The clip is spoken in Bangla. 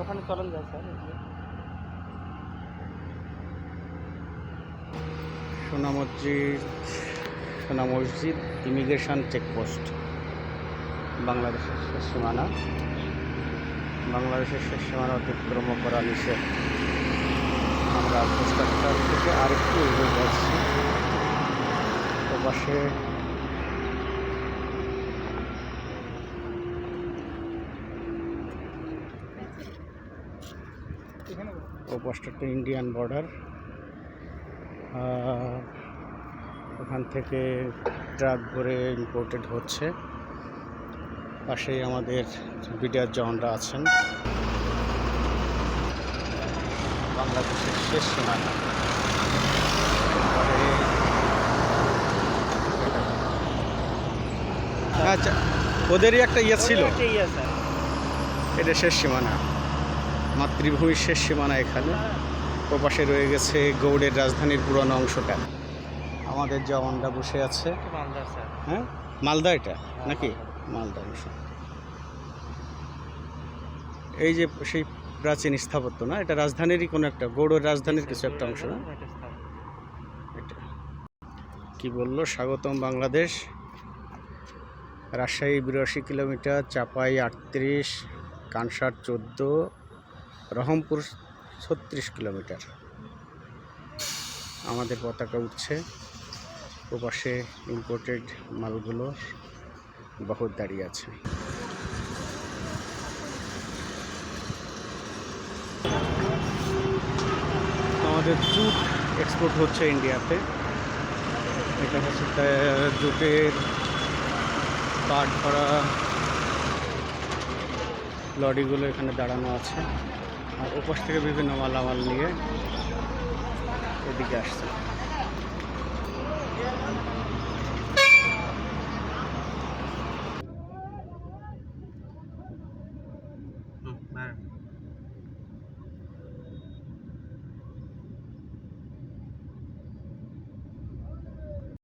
ওখানে চলেন যায় স্যার সোনা মসজিদ সোনা মসজিদ ইমিগ্রেশন চেকপোস্ট, বাংলাদেশের শেষ সীমানা। বাংলাদেশের শেষ সীমানা অতিক্রম করা নিষেধ। আমরা পোস্টারটার থেকে আরেকটু এগিয়ে যাচ্ছি। তো পাশে ও পোস্টারটা ইন্ডিয়ান বর্ডার। ওখান থেকে ট্রাক ভরে ইম্পোর্টেড হচ্ছে। পাশেই আমাদের বিডিআর জওয়ানরা আছেন। বাংলাদেশের শেষ সীমানা। আচ্ছা ওদেরই একটা ইয়ে ছিল। ইয়ে এটা শেষ সীমানা। মাতৃভূমির শেষ সীমানা এখানে। ওপাশে রয়ে গেছে গৌড়ের রাজধানীর পুরনো অংশটা। আমাদের জওয়ানরা বসে আছে। হ্যাঁ? মালদা এটা? নাকি? মালদা অংশ এই যে সেই প্রাচীন স্থাপত্য না? এটা রাজধানীরই কোনো একটা গৌড়ের রাজধানীর কিছু একটা অংশ না? কি বলল? স্বাগতম বাংলাদেশ। রাজশাহী বিরাশি কিলোমিটার চাপাই আটত্রিশ কানসার চোদ্দ রহমপুর ছত্রিশ কিলোমিটার। আমাদের পতাকা উঠছে। ওপাশে ইম্পোর্টেড মালগুলো বহুত দাঁড়িয়ে আছে। আমাদের জুট এক্সপোর্ট হচ্ছে ইন্ডিয়াতে এটা হচ্ছে জুটের পাট ভরা লরিগুলো এখানে দাঁড়ানো আছে। আর উপর থেকে বিভিন্ন মালামাল নিয়ে এদিকে আসছে।